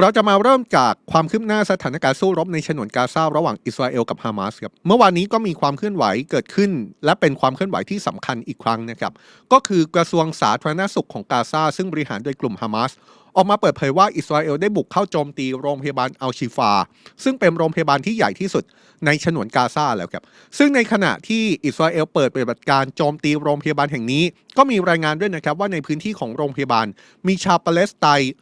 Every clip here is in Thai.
เราจะมาเริ่มจากความคืบหน้าสถานการณ์สู้รบในฉนวนกาซาระหว่างอิสราเอลกับฮามาสครับเมื่อวานนี้ก็มีความเคลื่อนไหวเกิดขึ้น และเป็นความเคลื่อนไหวที่สำคัญอีกครั้งนะครับก็คือกระทรวงสาธารณสุขของกาซาซึ่งบริหารโดยกลุ่มฮามาสออกมาเปิดเผยว่าอิสราเอลได้บุกเข้าโจมตีโรงพยาบาลอัลชิฟา ซึ่งเป็นโรงพยาบาลที่ใหญ่ที่สุดในฉนวนกาซาแล้วครับ ซึ่งในขณะที่อิสราเอลเปิดปฏิบัติการโจมตีโรงพยาบาลแห่งนี้ ก็มีรายงานด้วยนะครับว่าในพื้นที่ของโรงพยาบาลมีชาวปาเลสไตน์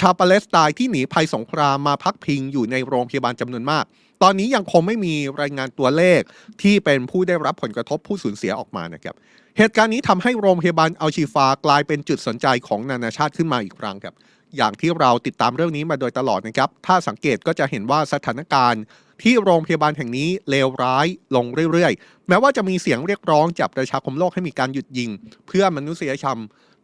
ชาวปาเลสไตน์ที่หนีภัยสงครามมาพักพิงอยู่ในโรงพยาบาลจำนวนมาก ตอนนี้ยังคงไม่มีรายงานตัวเลขที่เป็นผู้ได้รับผลกระทบผู้สูญเสียออกมานะครับ เหตุการณ์นี้ทำให้โรงพยาบาลอัลชีฟากลายเป็นจุดสนใจของนานาชาติขึ้นมาอีกครั้งครับ อย่างที่เราติดตามเรื่องนี้มาโดยตลอดนะครับ ถ้าสังเกตก็จะเห็นว่าสถานการณ์ที่โรงพยาบาลแห่งนี้เลวร้ายลงเรื่อยๆ แม้ว่าจะมีเสียงเรียกร้องจากประชาคมโลกให้มีการหยุดยิง เพื่อมนุษยธรรม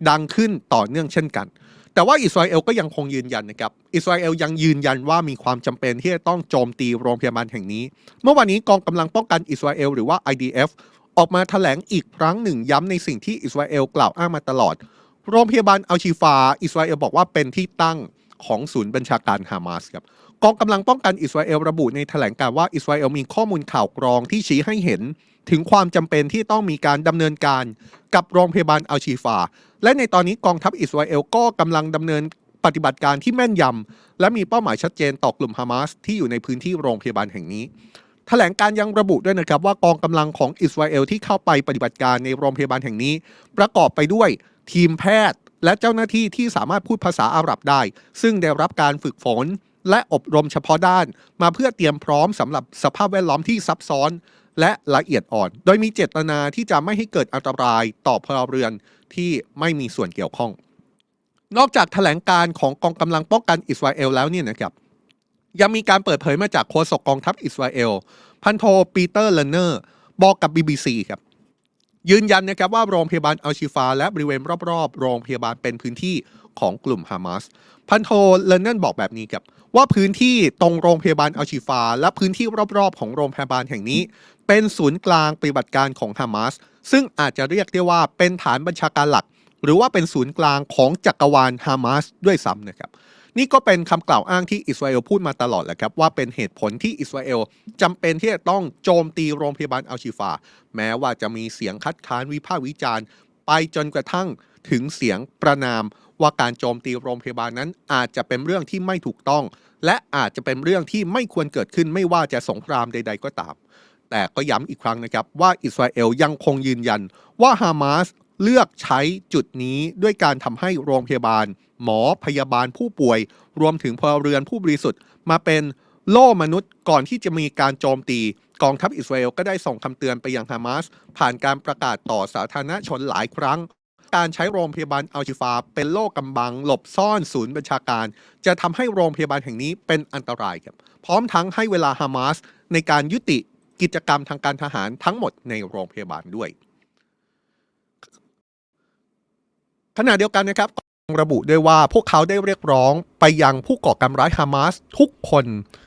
ดังขึ้นต่อเนื่องเช่นกัน แต่ว่าอิสราเอลก็ยังคงยืนยันนะครับ อิสราเอลยังยืนยันว่ามีความจำเป็นที่จะต้องโจมตีโรงพยาบาลแห่งนี้ เมื่อวานนี้กองกำลังป้องกันอิสราเอลหรือว่า IDF ออกมาแถลงอีกครั้งหนึ่งย้ำในสิ่งที่อิสราเอลกล่าวอ้างมาตลอด โรงพยาบาลอัลชีฟา อิสราเอลบอกว่าเป็นที่ตั้งของศูนย์บัญชาการฮามาสครับกองกำลังป้องกันอิสราเอลระบุในแถลงการว่าอิสราเอลมีข้อมูลข่าวกรองที่ชี้ให้เห็น ถึงความจำเป็นที่ต้องมีการดำเนินการกับโรงพยาบาลอัลชีฟา และในตอนนี้กองทัพอิสราเอลก็กำลังดำเนินปฏิบัติการที่แม่นยำ และมีเป้าหมายชัดเจนต่อกลุ่มฮามาสที่อยู่ในพื้นที่โรงพยาบาลแห่งนี้แถลงการยังระบุด้วยนะครับว่ากองกำลังของอิสราเอลที่เข้าไปปฏิบัติการในโรงพยาบาลแห่งนี้ ประกอบไปด้วยทีมแพทย์ และเจ้าหน้าที่ที่สามารถพูดภาษาอาหรับได้ ซึ่งได้รับการฝึกฝนและอบรมเฉพาะด้าน มาเพื่อเตรียมพร้อมสำหรับสภาพแวดล้อมที่ซับซ้อน และละเอียดอ่อน โดยมีเจตนาที่จะไม่ให้เกิดอันตรายต่อพลเรือนที่ไม่มีส่วนเกี่ยวข้อง นอกจากแถลงการของกองกำลังป้องกันอิสราเอลแล้วเนี่ยนะครับยังมีการเปิดเผยมาจากโฆษกกองทัพอิสราเอล พันโทปีเตอร์เลนเนอร์ บอกกับ BBC ครับยืนยันนะครับว่าโรงพยาบาลอัลชิฟา และบริเวณรอบๆ โรงพยาบาลเป็นพื้นที่ของกลุ่มฮามาสพันโทเลนเนอร์บอกแบบนี้ครับว่าพื้นที่ตรงโรงพยาบาลอัลชิฟา และพื้นที่รอบๆ ของโรงพยาบาลแห่งนี้ เป็นศูนย์กลางปฏิบัติการของฮามาสซึ่งอาจจะเรียกได้ว่าเป็นฐานบัญชาการหลัก หรือว่าเป็นศูนย์กลางของจักรวาลฮามาสด้วยซ้ำนะครับนี่ก็เป็นคำกล่าวอ้างที่อิสราเอลพูดมาตลอดแหละครับว่าเป็นเหตุผลที่อิสราเอลจำเป็นที่จะต้องโจมตีโรงพยาบาลอัลชิฟา แม้ว่าจะมีเสียงคัดค้านวิพากษ์วิจารณ์ ไปจนกระทั่งถึงเสียงประนามว่าการโจมตีโรงพยาบาลนั้นอาจจะเป็นเรื่องที่ไม่ถูกต้อง และอาจจะเป็นเรื่องที่ไม่ควรเกิดขึ้นไม่ว่าจะสงครามใด ๆ ก็ตาม แต่ก็ย้ำอีกครั้งนะครับว่าอิสราเอลยังคงยืนยันว่าฮามาสเลือกใช้จุดนี้ด้วยการทำให้โรงพยาบาล หมอพยาบาลผู้ป่วย รวมถึงพลเรือนผู้บริสุทธิ์ มาเป็นโล่มนุษย์ก่อนที่จะมีการโจมตี กองทัพอิสราเอลก็ได้ส่งคำเตือนไปยังฮามาสผ่านการประกาศต่อสาธารณชนหลายครั้ง การใช้โรงพยาบาลอัลชิฟา เป็นโล่กำบัง หลบซ่อนศูนย์บัญชาการ จะทำให้โรงพยาบาลแห่งนี้เป็นอันตรายครับพร้อมทั้งให้เวลาฮามาสในการยุติ กิจกรรมทางการทหารทั้งหมดในโรงพยาบาลด้วย ขณะเดียวกันนะครับระบุด้วยว่าพวกเขาได้เรียกร้องไปยังผู้ก่อการร้ายฮามาสทุกคน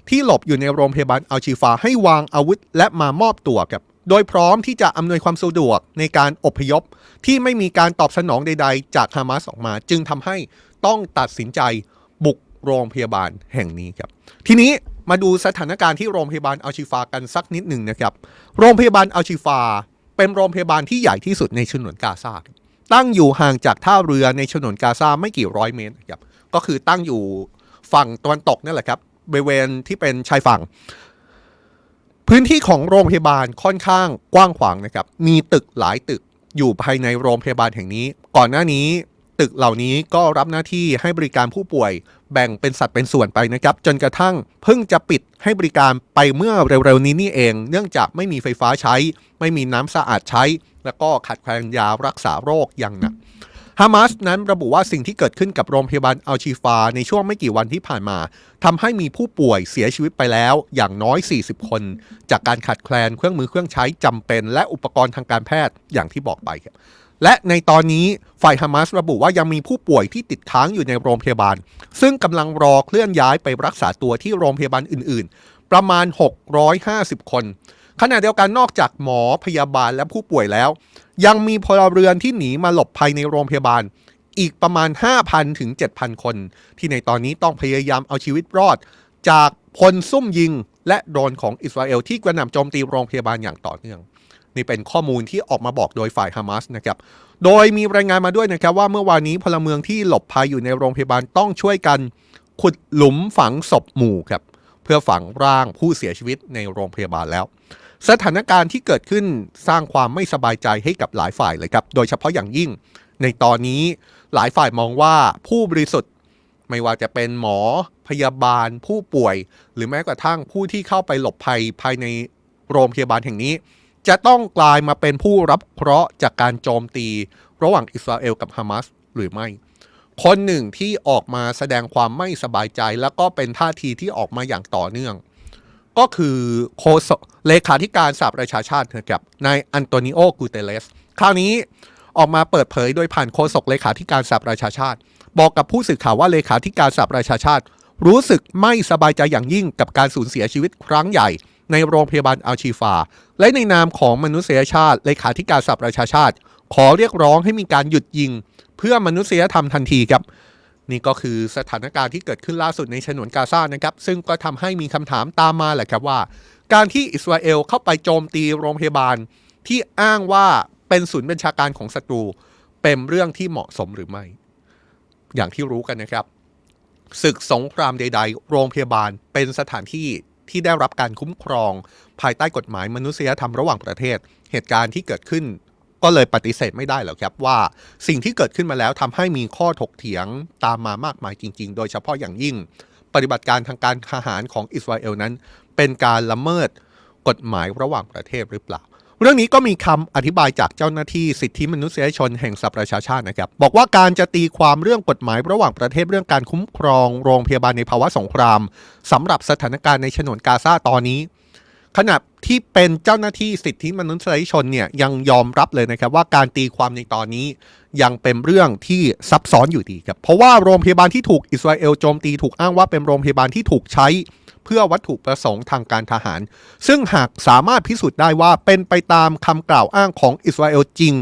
ที่หลบอยู่ในโรงพยาบาลอัลชิฟาให้วางอาวุธและมามอบตัวครับ โดยพร้อมที่จะอำนวยความสะดวกในการอพยพที่ไม่มีการตอบสนองใด ๆ จากฮามาสออกมา จึงทำให้ต้องตัดสินใจบุกโรงพยาบาลแห่งนี้ครับ ทีนี้ มาดูสถานการณ์ที่โรงพยาบาลอัลชิฟากันสักนิดหนึ่งนะครับ โรงพยาบาลอัลชิฟา เป็นโรงพยาบาลที่ใหญ่ที่สุดในฉนวนกาซาตั้งอยู่ห่างจากท่าเรือในฉนวนกาซาไม่กี่ร้อยเมตรครับก็คือตั้งอยู่ฝั่งตะวันตกนั่นแหละครับบริเวณที่เป็นชายฝั่ง พื้นที่ของโรงพยาบาลค่อนข้างกว้างขวางนะครับ มีตึกหลายตึกอยู่ภายในโรงพยาบาลแห่งนี้ ก่อนหน้านี้ ตึกเหล่านี้ก็รับหน้าที่ให้บริการผู้ป่วยแบ่งเป็นสัดเป็นส่วนไปนะครับ จนกระทั่งเพิ่งจะปิดให้บริการไปเมื่อเร็วๆนี้นี่เอง เนื่องจากไม่มีไฟฟ้าใช้ ไม่มีน้ำสะอาดใช้ แล้วก็ขาดแคลนยารักษาโรคอย่างหนักฮามาสนั้นระบุว่าสิ่งที่เกิดขึ้นกับโรงพยาบาลอัลชีฟา ในช่วงไม่กี่วันที่ผ่านมาทำให้มีผู้ป่วยเสียชีวิตไปแล้วอย่างน้อย 40 คน จากการขาดแคลนเครื่องมือเครื่องใช้จำเป็น และอุปกรณ์ทางการแพทย์อย่างที่บอกไปครับ และในตอนนี้ฝ่ายฮามาสระบุว่ายังมีผู้ป่วยที่ติดค้างอยู่ในโรงพยาบาล ซึ่งกำลังรอเคลื่อนย้ายไปรักษาตัวที่โรงพยาบาลอื่น ๆ ประมาณ 650 คน ขณะเดียวกันนอกจากหมอพยาบาลและผู้ป่วยแล้ว ยังมีพลเรือนที่หนีมาหลบภัยในโรงพยาบาล อีกประมาณ 5,000 ถึง 7,000 คน ที่ในตอนนี้ต้องพยายามเอาชีวิตรอด จากพลซุ่มยิง และโดรนของอิสราเอลที่กระหน่ำโจมตีโรงพยาบาลอย่างต่อเนื่อง นี่เป็นข้อมูลที่ออกมาบอกโดยฝ่ายฮามาสนะครับโดยมีรายงานมาด้วยนะครับว่าเมื่อวานนี้พลเมืองที่หลบภัยอยู่ในโรงพยาบาลต้องช่วยกันขุดหลุมฝังศพหมู่ครับเพื่อฝังร่างผู้เสียชีวิตในโรงพยาบาลแล้ว สถานการณ์ที่เกิดขึ้นสร้างความไม่สบายใจให้กับหลายฝ่ายเลยครับ โดยเฉพาะอย่างยิ่ง ในตอนนี้หลายฝ่ายมองว่าผู้บริสุทธิ์ไม่ว่าจะเป็นหมอพยาบาลผู้ป่วย หรือแม้กระทั่งผู้ที่เข้าไปหลบภัยภายในโรงพยาบาลแห่งนี้ จะต้องกลายมาเป็นผู้รับเคราะห์จากการโจมตีระหว่างอิสราเอลกับฮามาสหรือไม่ คนหนึ่งที่ออกมาแสดงความไม่สบายใจแล้วก็เป็นท่าทีที่ออกมาอย่างต่อเนื่อง ก็คือโคศเลขาธิการสหประชาชาตินะครับนายอันโตนิโอกูเตเลส คราวนี้ออกมาเปิดเผยโดยผ่านโฆษกเลขาธิการสหประชาชาติ บอกกับผู้สื่อข่าวว่าเลขาธิการสหประชาชาติ รู้สึกไม่สบายใจอย่างยิ่งกับการสูญเสียชีวิตครั้งใหญ่ ในโรงพยาบาลอัลชีฟา และในนามของมนุษยชาติเลขาธิการสหประชาชาติ ขอเรียกร้องให้มีการหยุดยิง เพื่อมนุษยธรรมทันทีครับนี่ก็คือสถานการณ์ที่เกิดขึ้นล่าสุดในฉนวนกาซานะครับ ซึ่งก็ทำให้มีคำถามตามมาแหละครับว่า การที่อิสราเอลเข้าไปโจมตีโรงพยาบาล ที่อ้างว่าเป็นศูนย์บัญชาการของศัตรู เป็นเรื่องที่เหมาะสมหรือไม่ อย่างที่รู้กันนะครับศึกสงครามใด ๆ โรงพยาบาลเป็นสถานที่ ที่ได้รับการคุ้มครอง ภายใต้กฎหมายมนุษยธรรมระหว่างประเทศ เหตุการณ์ที่เกิดขึ้น ก็เลยปฏิเสธไม่ได้หรอกครับว่าสิ่งที่เกิดขึ้นมาแล้วทำให้มีข้อถกเถียงตามมามากมายจริง ๆ โดยเฉพาะอย่างยิ่ง ปฏิบัติการทางการทหารของอิสราเอลนั้น เป็นการละเมิดกฎหมายระหว่างประเทศหรือเปล่า เรื่องนี้ก็มีคำอธิบายจากเจ้าหน้าที่สิทธิมนุษยชนแห่งสหประชาชาตินะครับ บอกว่าการจะตีความเรื่องกฎหมายระหว่างประเทศเรื่องการคุ้มครองโรงพยาบาลในภาวะสงครามสำหรับสถานการณ์ในฉนวนกาซาตอนนี้ ขณะที่เป็นเจ้าหน้าที่สิทธิมนุษยชนเนี่ยยังยอมรับเลยนะครับว่าการตีความในตอนนี้ยังเป็นเรื่องที่ซับซ้อนอยู่ดีครับเพราะว่าโรงพยาบาลที่ถูกอิสราเอลโจมตีถูกอ้างว่าเป็นโรงพยาบาลที่ถูกใช้ เพื่อวัตถุประสงค์ทางการทหาร ซึ่งหากสามารถพิสูจน์ได้ว่าเป็นไปตามคำกล่าวอ้างของอิสราเอลจริง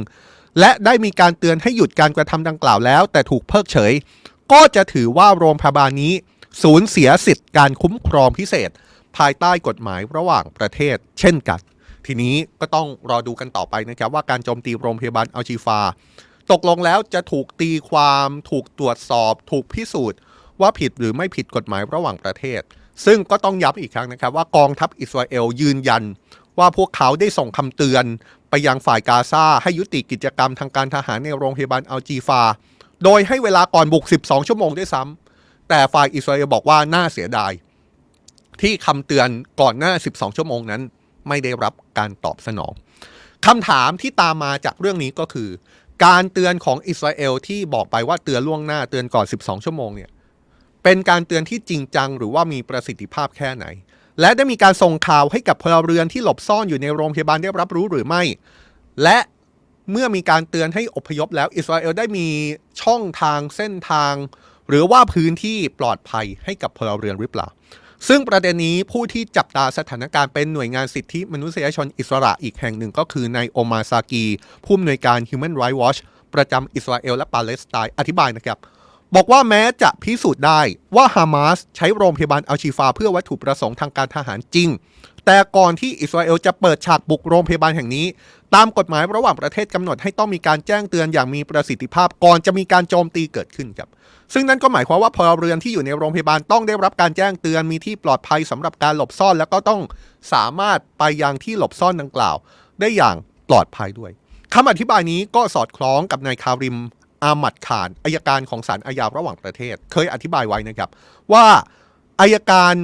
และได้มีการเตือนให้หยุดการกระทำดังกล่าวแล้ว แต่ถูกเพิกเฉย ก็จะถือว่าโรงพยาบาลนี้สูญเสียสิทธิ์การคุ้มครองพิเศษ ภายใต้กฎหมายระหว่างประเทศ เช่นกัน ทีนี้ก็ต้องรอดูกันต่อไปนะครับว่าการโจมตีโรงพยาบาลอัลชีฟา ตกลงแล้วจะถูกตีความ ถูกตรวจสอบ ถูกพิสูจน์ ว่าผิดหรือไม่ผิดกฎหมายระหว่างประเทศ ซึ่งก็ต้องย้ำอีกครั้งนะครับว่ากองทัพอิสราเอลยืนยัน ว่าพวกเขาได้ส่งคำเตือน ไปยังฝ่ายกาซาให้ยุติกิจกรรมทางการทหารในโรงพยาบาลอัลจีฟา โดยให้เวลาก่อนบุก 12 ชั่วโมงด้วยซ้ำแต่ฝ่ายอิสราเอลบอกว่าน่าเสียดาย ที่คำเตือนก่อนหน้า 12 ชั่วโมงนั้น ไม่ได้รับการตอบสนองคำถามที่ตามมาจากเรื่องนี้ก็คือ การเตือนของอิสราเอลที่บอกไปว่าเตือนล่วงหน้าเตือนก่อน 12 ชั่วโมงเนี่ย เป็นการเตือนที่จริงจัง หรือว่ามีประสิทธิภาพแค่ไหน และได้มีการส่งข่าวให้กับพลเรือนที่หลบซ่อนอยู่ในโรงพยาบาลได้รับรู้หรือไม่ และเมื่อมีการเตือนให้อพยพแล้วอิสราเอลได้มีช่องทางเส้นทาง หรือว่าพื้นที่ปลอดภัยให้กับพลเรือนหรือเปล่า ซึ่งประเด็นนี้ผู้ที่จับตาสถานการณ์เป็นหน่วยงานสิทธิมนุษยชนอิสระอีกแห่งหนึ่งก็คือนายโอมาซากี ผู้อำนวยการ Human Rights Watch ประจำอิสราเอลและปาเลสไตน์อธิบายนะครับ บอกว่าแม้จะพิสูจน์ได้ว่าฮามาสใช้โรงพยาบาลอัลชีฟาเพื่อวัตถุประสงค์ทางการทหารจริง แต่ก่อนที่อิสราเอลจะเปิดฉากบุกโรงพยาบาลแห่งนี้ ตามกฎหมายระหว่างประเทศกำหนดให้ต้องมีการแจ้งเตือนอย่างมีประสิทธิภาพก่อนจะมีการโจมตีเกิดขึ้นครับ ซึ่งนั่นก็หมายความว่าพลเรือนที่อยู่ในโรงพยาบาลต้องได้รับการแจ้งเตือนมีที่ปลอดภัยสำหรับการหลบซ่อนแล้วก็ต้องสามารถไปยังที่หลบซ่อนดังกล่าว ได้อย่างปลอดภัยด้วยคำอธิบายนี้ก็สอดคล้องกับนายคาริม อามัดขานอายการของศาลอาญาระหว่างประเทศ เคยอธิบายไว้นะครับ ว่าอายการ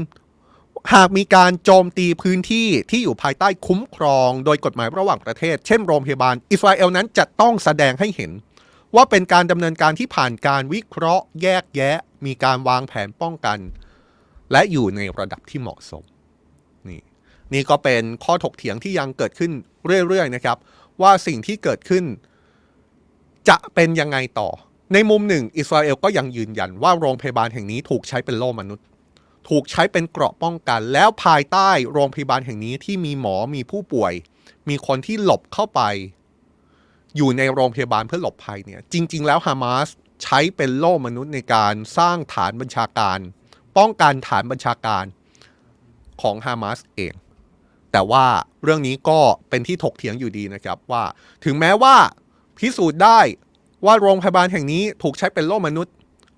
หากมีการโจมตีพื้นที่ที่อยู่ภายใต้คุ้มครอง โดยกฎหมายระหว่างประเทศ เช่นโรงพยาบาลอิสราเอลนั้นจะต้องแสดงให้เห็น ว่าเป็นการดำเนินการที่ผ่านการวิเคราะห์แยกแยะ มีการวางแผนป้องกัน และอยู่ในระดับที่เหมาะสมนี่นี่ก็เป็นข้อถกเถียงที่ยังเกิดขึ้นเรื่อยๆนะครับ ว่าสิ่งที่เกิดขึ้น จะเป็นยังไงต่อ ในมุมหนึ่ง อิสราเอลก็ยังยืนยันว่าโรงพยาบาลแห่งนี้ถูกใช้เป็นโล่มนุษย์ ถูกใช้เป็นเกราะป้องกัน แล้วภายใต้โรงพยาบาลแห่งนี้ที่มีหมอมีผู้ป่วย มีคนที่หลบเข้าไป อยู่ในโรงพยาบาลเพื่อหลบภัยเนี่ยจริง ๆ แล้วฮามาสใช้เป็นโล่มนุษย์ในการสร้างฐานบัญชาการ ป้องกันฐานบัญชาการของฮามาสเอง แต่ว่าเรื่องนี้ก็เป็นที่ถกเถียงอยู่ดีนะครับว่า ถึงแม้ว่า พิสูจน์ได้ว่าโรงพยาบาลแห่งนี้ถูกใช้เป็นโล่มนุษย์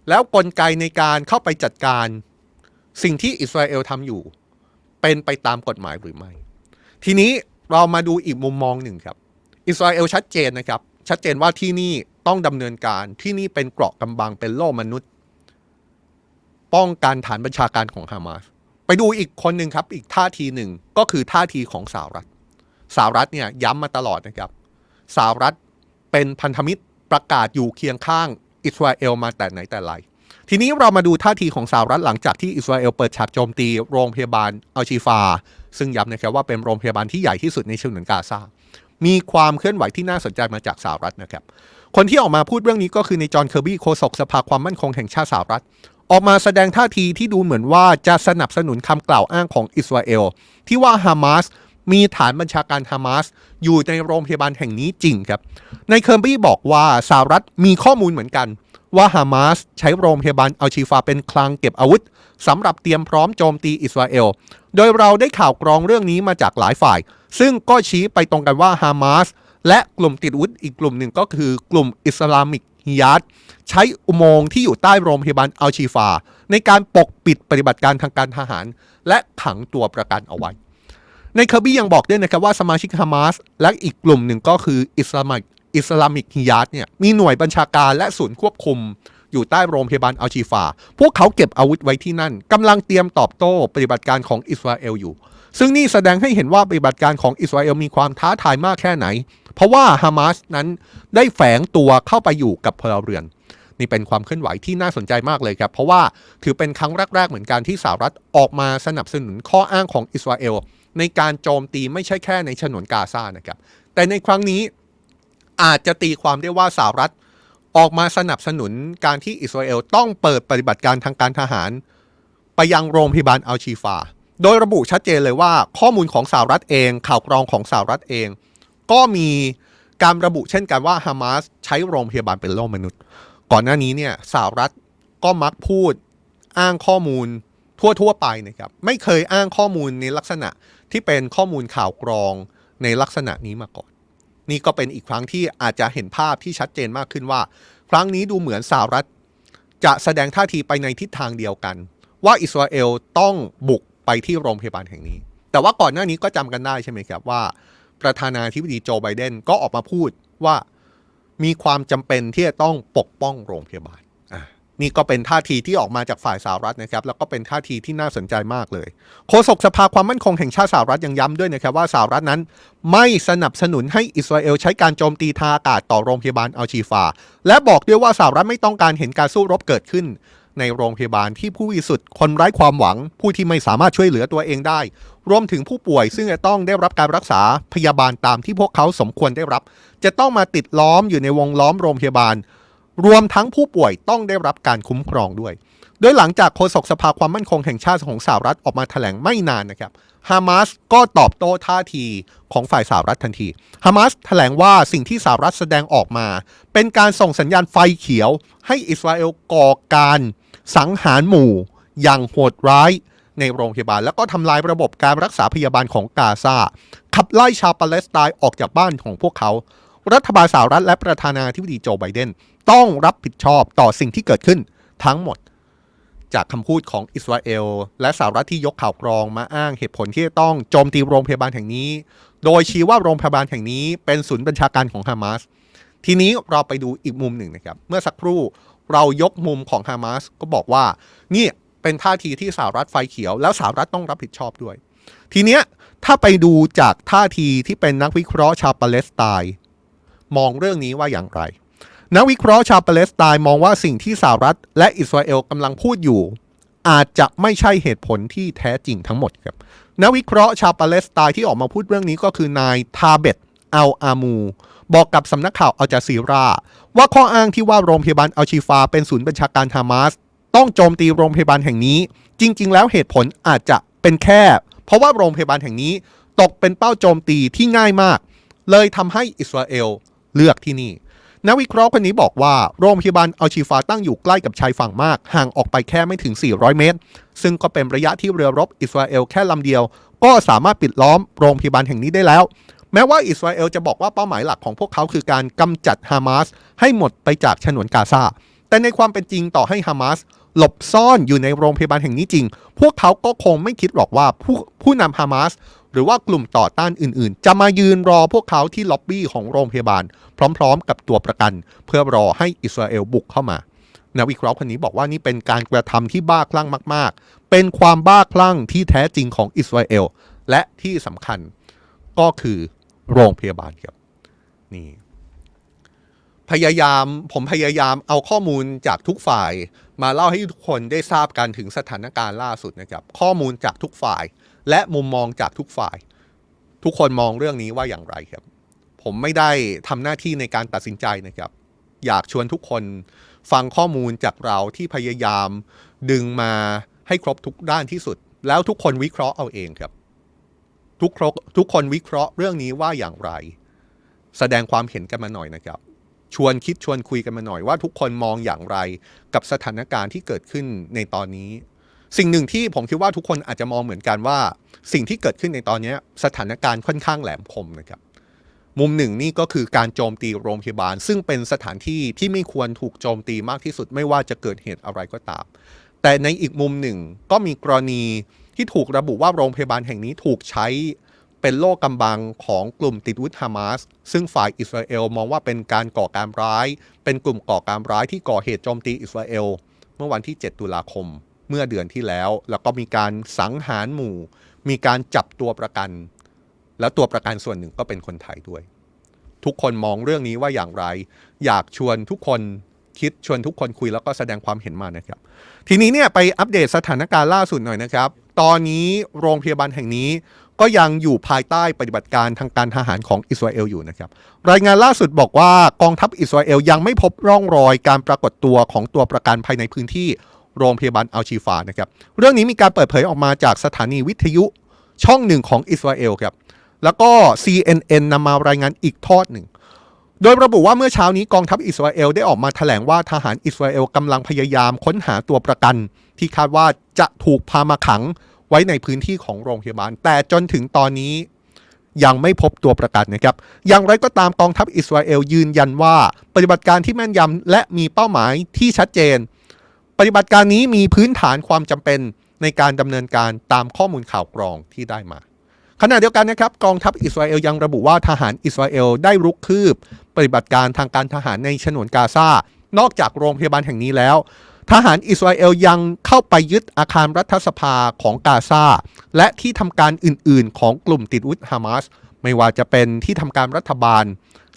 แล้วกลไกในการเข้าไปจัดการ สิ่งที่อิสราเอลทำอยู่ เป็นไปตามกฎหมายหรือไม่ ทีนี้เรามาดูอีกมุมมองหนึ่งครับ อิสราเอลชัดเจนนะครับ ชัดเจนว่าที่นี่ต้องดำเนินการที่นี่เป็นเกราะกำบังเป็นโล่มนุษย์ ป้องกันฐานบัญชาการของฮามาสไปดูอีกคนหนึ่งครับ อีกท่าทีหนึ่งก็คือท่าทีของสหรัฐสหรัฐเนี่ยย้ำมาตลอดนะครับสหรัฐ เป็นพันธมิตรประกาศอยู่เคียงข้างอิสราเอลมาแต่ไหนแต่ไร ทีนี้เรามาดูท่าทีของสหรัฐหลังจากที่อิสราเอลเปิดฉากโจมตีโรงพยาบาลอัลชีฟา ซึ่งย้ำนะครับว่าเป็นโรงพยาบาลที่ใหญ่ที่สุดในฉนวนกาซา มีความเคลื่อนไหวที่น่าสนใจมาจากสหรัฐนะครับ คนที่ออกมาพูดเรื่องนี้ก็คือในจอห์นเคอร์บี้โฆษกสภาความมั่นคงแห่งชาติสหรัฐ ออกมาแสดงท่าทีที่ดูเหมือนว่าจะสนับสนุนคำกล่าวอ้างของอิสราเอลที่ว่าฮามาส มีฐานบัญชาการฮามาสอยู่ในโรงพยาบาลแห่งนี้จริงครับในเคอร์บี้บอกว่าสหรัฐมีข้อมูลเหมือนกัน ว่าฮามาสใช้โรงพยาบาลอัลชีฟาเป็นคลังเก็บอาวุธสำหรับเตรียมพร้อมโจมตีอิสราเอล โดยเราได้ข่าวกรองเรื่องนี้มาจากหลายฝ่าย ซึ่งก็ชี้ไปตรงกันว่าฮามาสและกลุ่มติดอาวุธอีกกลุ่มหนึ่งก็คือกลุ่มอิสลามิกฮิยัดใช้อุโมงค์ที่อยู่ใต้โรงพยาบาลอัลชีฟา ในการปกปิดปฏิบัติการทางการทหาร และขังตัวประกันเอาไว้ ในเคอร์บี้ยังบอกด้วยนะครับว่าสมาชิกฮามาสและอีกกลุ่มหนึ่งก็คืออิสลามิกอิสลามิกฮิยัดเนี่ยมีหน่วยบัญชาการและศูนย์ควบคุมอยู่ใต้โรงพยาบาลอัลชีฟา พวกเขาเก็บอาวุธไว้ที่นั่นกำลังเตรียมตอบโต้ปฏิบัติการของอิสราเอลอยู่ ซึ่งนี่แสดงให้เห็นว่าปฏิบัติการของอิสราเอลมีความท้าทายมากแค่ไหน เพราะว่าฮามาสนั้นได้แฝงตัวเข้าไปอยู่กับพลเรือน นี่เป็นความเคลื่อนไหวที่น่าสนใจมากเลยครับ เพราะว่าถือเป็นครั้งแรก ๆ เหมือนกันที่สหรัฐออกมาสนับสนุนข้ออ้างของอิสราเอลในการโจมตีไม่ใช่แค่ในฉนวนกาซานะครับ แต่ในครั้งนี้อาจจะตีความได้ว่าสหรัฐออกมาสนับสนุนการที่อิสราเอลต้องเปิดปฏิบัติการทางการทหาร ไปยังโรงพยาบาลอัลชีฟา โดยระบุชัดเจนเลยว่าข้อมูลของสหรัฐเอง ข่าวกรองของสหรัฐเอง ก็มีการระบุเช่นกันว่าฮามาสใช้โรงพยาบาลเป็นโล่มนุษย์ ก่อนหน้านี้เนี่ยสหรัฐก็มักพูดอ้างข้อมูลทั่วๆไปนะครับไม่เคยอ้างข้อมูลในลักษณะที่เป็นข้อมูลข่าวกรองในลักษณะนี้มาก่อน นี่ก็เป็นอีกครั้งที่อาจจะเห็นภาพที่ชัดเจนมากขึ้นว่า ครั้งนี้ดูเหมือนสหรัฐ จะแสดงท่าทีไปในทิศทางเดียวกัน ว่าอิสราเอลต้องบุกไปที่โรงพยาบาลแห่งนี้ แต่ว่าก่อนหน้านี้ก็จำกันได้ใช่ไหมครับว่า ประธานาธิบดีโจไบเดนก็ออกมาพูดว่า มีความจำเป็นที่จะต้องปกป้องโรงพยาบาลอะนี่ก็เป็นท่าทีที่ออกมาจากฝ่ายสหรัฐนะครับ แล้วก็เป็นท่าทีที่น่าสนใจมากเลย โฆษกสภาความมั่นคงแห่งชาติสหรัฐยังย้ำด้วยนะครับว่าสหรัฐนั้น ไม่สนับสนุนให้อิสราเอลใช้การโจมตีทางอากาศต่อโรงพยาบาลอัลชีฟา และบอกด้วยว่าสหรัฐไม่ต้องการเห็นการสู้รบเกิดขึ้น ในโรงพยาบาลที่ผู้วิสุทธ์คนไร้ความหวัง ผู้ที่ไม่สามารถช่วยเหลือตัวเองได้ รวมถึงผู้ป่วยซึ่งจะต้องได้รับการรักษาพยาบาลตามที่พวกเขาสมควรได้รับ จะต้องมาติดล้อมอยู่ในวงล้อมโรงพยาบาล รวมทั้งผู้ป่วยต้องได้รับการคุ้มครองด้วย โดยหลังจากโฆษกสภาความมั่นคงแห่งชาติของสหรัฐออกมาแถลงไม่นานนะครับฮามาสก็ตอบโต้ท่าทีของฝ่ายสหรัฐทันที ฮามาสแถลงว่าสิ่งที่สหรัฐแสดงออกมา เป็นการส่งสัญญาณไฟเขียวให้อิสราเอลก่อการ สังหารหมู่อย่างโหดร้ายในโรงพยาบาล แล้วก็ทำลายระบบการรักษาพยาบาลของกาซาขับไล่ชาวปาเลสไตน์ออกจากบ้านของพวกเขา รัฐบาลสหรัฐและประธานาธิบดีโจไบเดนต้องรับผิดชอบต่อสิ่งที่เกิดขึ้นทั้งหมด จากคำพูดของอิสราเอล และสหรัฐที่ยกข่าวกรองมาอ้างเหตุผลที่จะต้องโจมตีโรงพยาบาลแห่งนี้ โดยชี้ว่าโรงพยาบาลแห่งนี้เป็นศูนย์บัญชาการของฮามาสทีนี้เราไปดูอีกมุมหนึ่งนะครับ เมื่อสักครู่ เรายกมุมของฮามาสก็บอกว่านี่เป็นท่าทีที่สหรัฐไฟเขียว แล้วสหรัฐต้องรับผิดชอบด้วย ทีเนี้ยถ้าไปดูจากท่าทีที่เป็นนักวิเคราะห์ชาวปาเลสไตน์มองเรื่องนี้ว่าอย่างไร นักวิเคราะห์ชาวปาเลสไตน์มองว่าสิ่งที่สหรัฐ และอิสราเอลกำลังพูดอยู่ อาจจะไม่ใช่เหตุผลที่แท้จริงทั้งหมดครับนักวิเคราะห์ชาวปาเลสไตน์ที่ออกมาพูดเรื่องนี้ก็คือนายทาเบตอัลอามู บอกกับสำนักข่าวอัลจาซีรา ว่าข้ออ้างที่ว่าโรงพยาบาลอัลชีฟาเป็นศูนย์บัญชาการฮามาสต้องโจมตีโรงพยาบาลแห่งนี้ จริง ๆ แล้วเหตุผลอาจจะเป็นแค่ เพราะว่าโรงพยาบาลแห่งนี้ตกเป็นเป้าโจมตีที่ง่ายมาก เลยทำให้อิสราเอลเลือกที่นี่นักวิเคราะห์คนนี้บอกว่าโรงพยาบาลอัลชีฟาตั้งอยู่ใกล้กับชายฝั่งมาก ห่างออกไปแค่ไม่ถึง 400 เมตร ซึ่งก็เป็นระยะที่เรือรบอิสราเอลแค่ลำเดียว ก็สามารถปิดล้อมโรงพยาบาลแห่งนี้ได้แล้ว แม้ว่าอิสราเอลจะบอกว่าเป้าหมายหลักของพวกเขาคือการกำจัดฮามาสให้หมดไปจากฉนวนกาซา แต่ในความเป็นจริงต่อให้ฮามาสหลบซ่อนอยู่ในโรงพยาบาลแห่งนี้จริง พวกเขาก็คงไม่คิดหรอกว่าผู้ผู้นำฮามาสหรือว่ากลุ่มต่อต้านอื่นๆ จะมายืนรอพวกเขาที่ล็อบบี้ของโรงพยาบาล พร้อมๆ กับตัวประกัน เพื่อรอให้อิสราเอลบุกเข้ามานักวิเคราะห์คนนี้บอกว่านี่เป็นการกระทำที่บ้าคลั่งมาก ๆ เป็นความบ้าคลั่งที่แท้จริงของอิสราเอลและที่สำคัญก็คือ โรงพยาบาลครับนี่พยายามผมพยายามเอาข้อมูลจากทุกฝ่าย มาเล่าให้ทุกคนได้ทราบกันถึงสถานการณ์ล่าสุดนะครับข้อมูลจากทุกฝ่าย และมุมมองจากทุกฝ่าย ทุกคนมองเรื่องนี้ว่าอย่างไรครับ ผมไม่ได้ทำหน้าที่ในการตัดสินใจนะครับ อยากชวนทุกคนฟังข้อมูลจากเราที่พยายามดึงมาให้ครบทุกด้านที่สุด แล้วทุกคนวิเคราะห์เอาเองครับ ทุกครทุกคนวิเคราะห์เรื่องนี้ว่าอย่างไร แสดงความเห็นกันมาหน่อยนะครับ ชวนคิดชวนคุยกันมาหน่อยว่าทุกคนมองอย่างไรกับสถานการณ์ที่เกิดขึ้นในตอนนี้ สิ่งหนึ่งที่ผมคิดว่าทุกคนอาจจะมองเหมือนกันว่า สิ่งที่เกิดขึ้นในตอนนี้สถานการณ์ค่อนข้างแหลมคมนะครับมุมหนึ่งนี่ก็คือการโจมตีโรงพยาบาล ซึ่งเป็นสถานที่ที่ไม่ควรถูกโจมตีมากที่สุดไม่ว่าจะเกิดเหตุอะไรก็ตาม แต่ในอีกมุมหนึ่งก็มีกรณี ที่ถูกระบุว่าโรงพยาบาลแห่งนี้ถูกใช้เป็นโล่กำบังของกลุ่มติดวุธฮามาส ซึ่งฝ่ายอิสราเอลมองว่าเป็นการก่อการร้าย เป็นกลุ่มก่อการร้ายที่ก่อเหตุโจมตีอิสราเอล เมื่อวันที่ 7 ตุลาคม เมื่อเดือนที่แล้ว แล้วก็มีการสังหารหมู่ มีการจับตัวประกัน แล้วตัวประกันส่วนหนึ่งก็เป็นคนไทยด้วย ทุกคนมองเรื่องนี้ว่าอย่างไร อยากชวนทุกคนคิดชวนทุกคนคุยแล้วก็แสดงความเห็นมานะครับ ทีนี้เนี่ยไปอัปเดตสถานการณ์ล่าสุดหน่อยนะครับ ตอนนี้โรงพยาบาลแห่งนี้ก็ยังอยู่ภายใต้ปฏิบัติการทางการทหารของอิสราเอลอยู่นะครับ รายงานล่าสุดบอกว่ากองทัพอิสราเอลยังไม่พบร่องรอยการปรากฏตัวของตัวประกันภายในพื้นที่โรงพยาบาลอัลชีฟานะครับ เรื่องนี้มีการเปิดเผยออกมาจากสถานีวิทยุช่องหนึ่งของอิสราเอลครับ แล้วก็ CNN นำมารายงานอีกทอดหนึ่ง โดยระบุว่าเมื่อเช้านี้กองทัพอิสราเอลได้ออกมาแถลงว่าทหารอิสราเอลกำลังพยายามค้นหาตัวประกัน ที่คาดว่าจะถูกพามาขังไว้ในพื้นที่ของโรงพยาบาล แต่จนถึงตอนนี้ยังไม่พบตัวประกันนะครับ อย่างไรก็ตามกองทัพอิสราเอลยืนยันว่า ปฏิบัติการที่แม่นยำและมีเป้าหมายที่ชัดเจน ปฏิบัติการนี้มีพื้นฐานความจำเป็นในการดำเนินการตามข้อมูลข่าวกรองที่ได้มาขณะเดียวกันนะครับกองทัพอิสราเอลยังระบุว่าทหารอิสราเอลได้รุกคืบ ปฏิบัติการทางการทหารในฉนวนกาซา นอกจากโรงพยาบาลแห่งนี้แล้ว ทหารอิสราเอลยังเข้าไปยึดอาคารรัฐสภาของกาซาและที่ทำการอื่น ๆ ของกลุ่มติดอาวุธฮามาสไม่ว่าจะเป็นที่ทำการรัฐบาล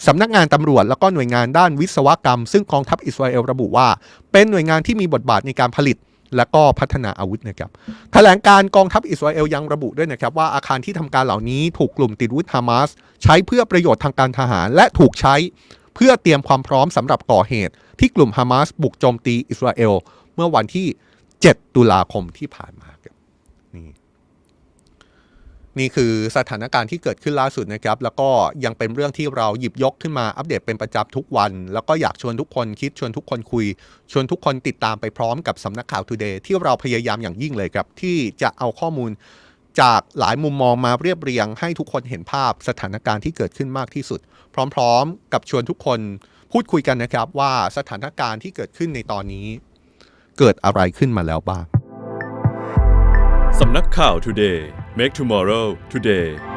สำนักงานตำรวจแล้วก็หน่วยงานด้านวิศวกรรม ซึ่งกองทัพอิสราเอลระบุว่า เป็นหน่วยงานที่มีบทบาทในการผลิต และก็พัฒนาอาวุธนะครับแถลงการกองทัพอิสราเอลยังระบุด้วยนะครับว่าอาคารที่ทำการเหล่านี้ถูกกลุ่มติดวุธฮามาสใช้เพื่อประโยชน์ทางการทหาร และถูกใช้เพื่อเตรียมความพร้อมสำหรับก่อเหตุ ที่กลุ่มฮามาสบุกโจมตีอิสราเอล เมื่อวันที่ 7 ตุลาคมที่ผ่านมา นี่คือสถานการณ์ที่เกิดขึ้นล่าสุดนะครับ แล้วก็ยังเป็นเรื่องที่เราหยิบยกขึ้นมาอัปเดตเป็นประจำทุกวัน แล้วก็อยากชวนทุกคนคิดชวนทุกคนคุย ชวนทุกคนติดตามไปพร้อมกับสำนักข่าว Today ที่เราพยายามอย่างยิ่งเลยครับ ที่จะเอาข้อมูลจากหลายมุมมองมาเรียบเรียง ให้ทุกคนเห็นภาพสถานการณ์ที่เกิดขึ้นมากที่สุด พร้อม ๆ กับชวนทุกคนพูดคุยกันนะครับว่าสถานการณ์ที่เกิดขึ้นในตอนนี้ เกิดอะไรขึ้นมาแล้วบ้างสำนักข่าว Today Make Tomorrow Today